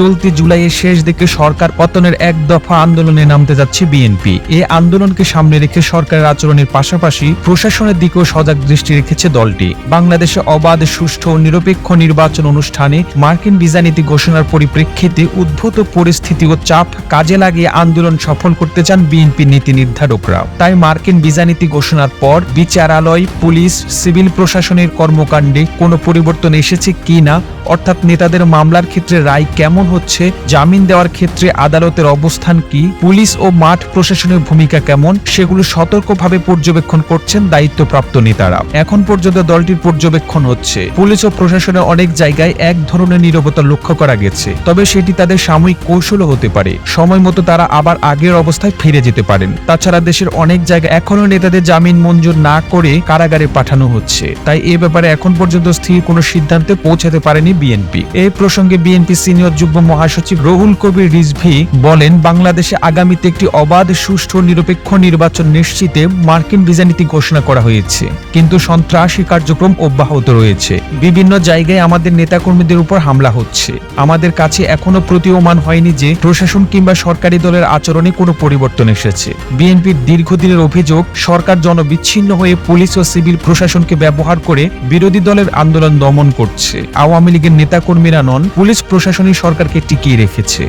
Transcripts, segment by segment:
চলতি জুলাইয়ের শেষ দিকে সরকার পতনের এক দফা আন্দোলনে নামতে যাচ্ছে বিএনপি। এ আন্দোলনকে সামনে রেখে সরকারের আচরণের পাশাপাশি প্রশাসনের দিকেও সজাগ দৃষ্টি রেখেছে দলটি। বাংলাদেশে অবাধ, সুষ্ঠু ও নিরপেক্ষ নির্বাচন অনুষ্ঠানে মার্কিন ভিসা নীতি ঘোষণার পরিপ্রেক্ষিতে উদ্ভূত পরিস্থিতি ও চাপ কাজে লাগিয়ে আন্দোলন সফল করতে চান বিএনপি নীতি নির্ধারকরা তাই মার্কিন ভিসা নীতি ঘোষণার পর বিচারালয়, পুলিশ, সিভিল প্রশাসনের কর্মকাণ্ডে কোনো পরিবর্তন এসেছে কি না, অর্থাৎ নেতাদের মামলার ক্ষেত্রে রায় কেমন হচ্ছে, জামিন দেওয়ার ক্ষেত্রে আদালতের অবস্থান কি, পুলিশ ও মাঠ প্রশাসনের ভূমিকা কেমন, সেগুলো সতর্কভাবে পর্যবেক্ষণ করছেন দায়িত্বপ্রাপ্ত নেতারা। এখন পর্যন্ত দলটির পর্যবেক্ষণ হচ্ছে। পুলিশ ও প্রশাসনের অনেক জায়গায় এক ধরনের নীরবতা লক্ষ্য করা গেছে, তবে সেটি তাদের সাময়িক কৌশলও হতে পারে। সময় মতো তারা আবার আগের অবস্থায় ফিরে যেতে পারেন। তাছাড়া দেশের অনেক জায়গায় এখনও নেতাদের জামিন মঞ্জুর না করে কারাগারে পাঠানো হচ্ছে। তাই এ ব্যাপারে এখন পর্যন্ত স্থির কোনো সিদ্ধান্তে পৌঁছাতে পারেনি বিএনপি। এই প্রসঙ্গে বিএনপি সিনিয়র যুগ্ম মহাসচিব রহুল কবির রিজভি বলেন, বাংলাদেশে আগামীতে একটি অবাধ, সুষ্ঠু, নিরপেক্ষ নির্বাচন নিশ্চিতে মার্কিন ভিসা নীতি ঘোষণা করা হয়েছে। কিন্তু সন্ত্রাসী কার্যক্রম অব্যাহত রয়েছে। বিভিন্ন জায়গায় আমাদের নেতাকর্মীদের উপর হামলা হচ্ছে। আমাদের কাছে এখনও প্রতীয়মান হয়নি যে প্রশাসন কিংবা সরকারি দলের আচরণে কোনো পরিবর্তন এসেছে। বিএনপির দীর্ঘদিনের অভিযোগ, সরকার জনবিচ্ছিন্ন হয়ে পুলিশ ও সিভিল প্রশাসনকে ব্যবহার করে বিরোধী দলের আন্দোলন দমন করছে। আওয়ামী লীগের নেতাকর্মীরা নন, পুলিশ প্রশাসনই সরকারকে টিকিয়ে রেখেছে।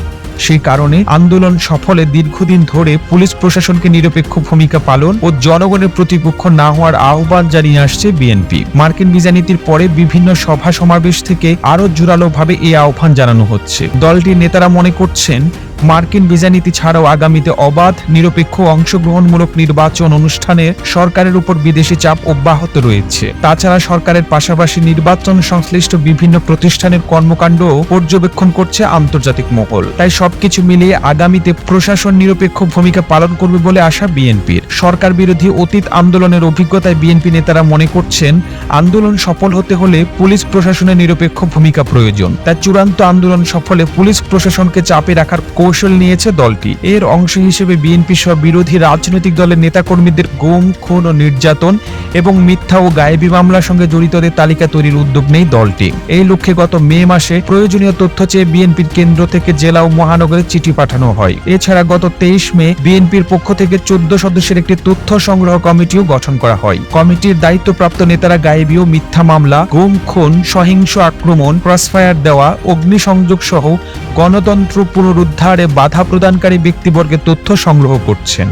সেই কারণে আন্দোলন সফলে দীর্ঘদিন ধরে পুলিশ প্রশাসনকে নিরপেক্ষ ভূমিকা পালন ও জনগণের প্রতিপক্ষ না হওয়ার আহ্বান জানিয়ে আসছে বিএনপি। মার্কিন ভিসা নীতির পরে বিভিন্ন সভা সমাবেশ থেকে আরও জোরালোভাবে এই আহ্বান জানানো হচ্ছে। দলটির নেতারা মনে করছেন মার্কিন ভিসা নীতি ছাড়াও আগামীতে অবাধ, নিরপেক্ষ অংশগ্রহণমূলক নির্বাচন অনুষ্ঠানে সরকারের উপর বিদেশি চাপ অব্যাহত রয়েছে। তাছাড়া সরকারের পাশাপাশি নির্বাচন সংশ্লিষ্ট বিভিন্ন প্রতিষ্ঠানের কর্মকাণ্ড পর্যবেক্ষণ করছে আন্তর্জাতিক মহল। তাই সবকিছু মিলিয়ে আগামীতে প্রশাসন নিরপেক্ষ ভূমিকা পালন করবে বলে আশা বিএনপির। সরকার বিরোধী অতীত আন্দোলনের অভিজ্ঞতায় বিএনপি নেতারা মনে করছেন, আন্দোলন সফল হতে হলে পুলিশ প্রশাসনের নিরপেক্ষ ভূমিকা প্রয়োজন। তাই চূড়ান্ত আন্দোলন সফলে পুলিশ প্রশাসনকে চাপে রাখার কৌশল নিয়েছে দলটি। এর অংশ হিসেবে বিএনপি সহ বিরোধী রাজনৈতিক দলের নেতাকর্মীদের গুম, খুন ও নির্যাতন এবং মিথ্যা ও গায়েবী মামলার সঙ্গে জড়িতদের তালিকা তৈরির উদ্যোগ নেই দলটি। এই লক্ষ্যে গত মে মাসে প্রয়োজনীয় তথ্য চেয়ে বিএনপির কেন্দ্র থেকে জেলা ও মহানগরে চিঠি পাঠানো হয়। এছাড়া গত তেইশ মে বিএনপির পক্ষ থেকে চোদ্দ সদস্যের একটি তথ্য সংগ্রহ কমিটিও গঠন করা হয়। কমিটির দায়িত্বপ্রাপ্ত নেতারা গায়েবী ও মিথ্যা মামলা, গুম, খুন, সহিংস আক্রমণ, ক্রসফায়ার দেওয়া অগ্নিসংযোগ সহ গণতন্ত্র পুনরুদ্ধারে বাধা প্রদানকারী ব্যক্তিবর্গের তথ্য সংগ্রহ করছেন,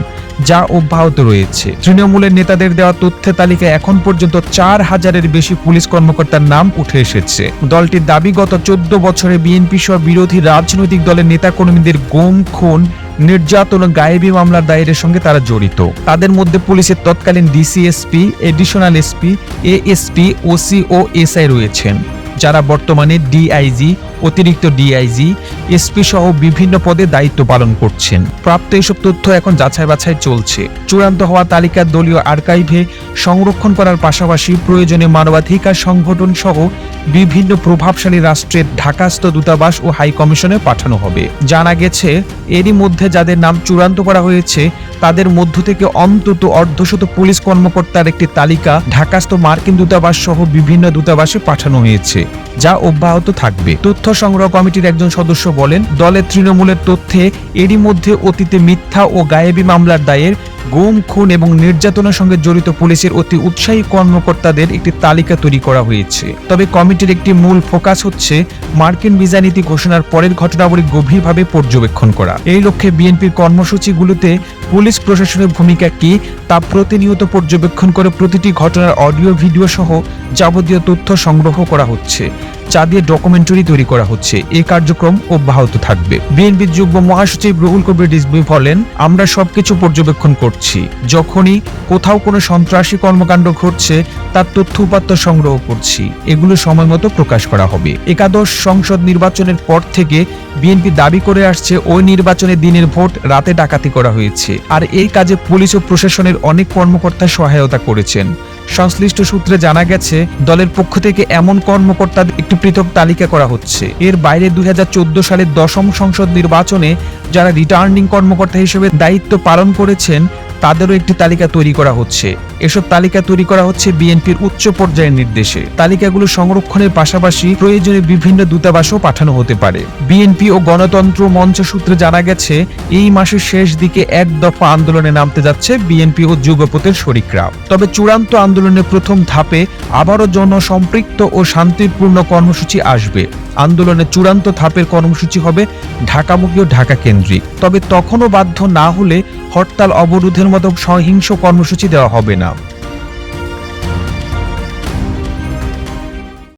যা অব্যাহত রয়েছে। তৃণমূলের নেতাদের দেওয়া তথ্যের তালিকায় এখন পর্যন্ত চার হাজারের বেশি পুলিশ কর্মকর্তার নাম উঠে এসেছে। দলটির দাবি, গত চোদ্দ বছরে বিএনপি সহ বিরোধী রাজনৈতিক দলের নেতাকর্মীদের গুম, খুন, নির্যাতন গায়েবী মামলার দায়েরের সঙ্গে তারা জড়িত। তাদের মধ্যে পুলিশের তৎকালীন DCSP, additional SP, ASP, OC ও এসআই রয়েছেন, যারা বর্তমানে ডিআইজি অতিরিক্ত ডিআইজি এসপি সহ বিভিন্ন পদে দায়িত্ব পালন করছেন। প্রাপ্ত এসব তথ্য এখন যাচাই বাছাই চলছে। চূড়ান্ত হওয়া তালিকা দলীয় আর্কাইভে সংরক্ষণ করার পাশাপাশি প্রয়োজনে মানবাধিকার সংগঠন সহ বিভিন্ন প্রভাবশালী রাষ্ট্রের ঢাকাস্থ দূতাবাস ও হাই কমিশনে পাঠানো হবে। জানা গেছে, এরই মধ্যে যাদের নাম চূড়ান্ত করা হয়েছে, তাদের মধ্য থেকে অন্তত অর্ধশত পুলিশ কর্মকর্তার একটি তালিকা ঢাকাস্থ মার্কিন দূতাবাস সহ বিভিন্ন দূতাবাসে পাঠানো হয়েছে, যা অব্যাহত থাকবে। তথ্য সংগ্রহ কমিটির একজন সদস্য বলেন, দলের তৃণমূলের তথ্যে এরই মধ্যে অতীতে মিথ্যা ও গায়েবী মামলার দায়ের গুম, খুন এবং নির্যাতনের সঙ্গে জড়িত পুলিশের অতি উৎসাহী কর্মকর্তাদের একটি তালিকা তৈরি করা হয়েছে। তবে কমিটির একটি মূল ফোকাস হচ্ছে মার্কিন ভিসা নীতি ঘোষণার পরের ঘটনাবলী গভীরভাবে পর্যবেক্ষণ করা। এই লক্ষ্যে বিএনপির কর্মসূচিগুলোতে পুলিশ প্রশাসনের ভূমিকা কি তা প্রতিনিয়ত পর্যবেক্ষণ করে প্রতিটি ঘটনার অডিও, ভিডিও সহ যাবতীয় তথ্য সংগ্রহ করা হচ্ছে, চা দিয়ে ডকুমেন্টারি তৈরি করা হচ্ছে। এই কার্যক্রম অব্যাহত থাকবে। বিএনপির যুগ্ম মহাসচিব রুহুল কবির রিজভি বলেন, আমরা সবকিছু পর্যবেক্ষণ করছি। যখনই কোথাও কোনো সন্ত্রাসী কর্মকাণ্ড ঘটছে, তার তথ্য উপাত্ত সংগ্রহ করছি। এগুলো সময় মতো প্রকাশ করা হবে। একাদশ সংসদ নির্বাচনের পর থেকে বিএনপি দাবি করে আসছে, ওই নির্বাচনে দিনের ভোট রাতে ডাকাতি করা হয়েছে। আর এই কাজে পুলিশ ও প্রশাসনের অনেক কর্মকর্তা সহায়তা করেছেন। সংশ্লিষ্ট সূত্রে জানা গেছে, দলের পক্ষ থেকে এমন কর্মকর্তাদের একটি পৃথক তালিকা করা হচ্ছে। এর বাইরে দুই হাজার চোদ্দ সালের দশম সংসদ নির্বাচনে যারা রিটার্নিং কর্মকর্তা হিসেবে দায়িত্ব পালন করেছেন তাদেরও একটি তালিকা তৈরি করা হচ্ছে। এসব তালিকা তৈরি করা হচ্ছে বিএনপির উচ্চ পর্যায়ের নির্দেশে। তালিকাগুলো সংরক্ষণের পাশাপাশি প্রয়োজনে বিভিন্ন দূতাবাসও পাঠানো হতে পারে। বিএনপি ও গণতন্ত্র মঞ্চ সূত্রে জানা গেছে, এই মাসের শেষ দিকে এক দফা আন্দোলনে নামতে যাচ্ছে বিএনপি ও যুগপথের শরিকরা। তবে চূড়ান্ত আন্দোলনের প্রথম ধাপে আবারও জনসম্পৃক্ত ও শান্তিপূর্ণ কর্মসূচি আসবে। আন্দোলনের চূড়ান্ত ধাপের কর্মসূচি হবে ঢাকামুখী ও ঢাকা কেন্দ্রিক। তবে তখনও বাধ্য না হলে হরতাল অবরোধের মতো সহিংস কর্মসূচি দেওয়া হবে না।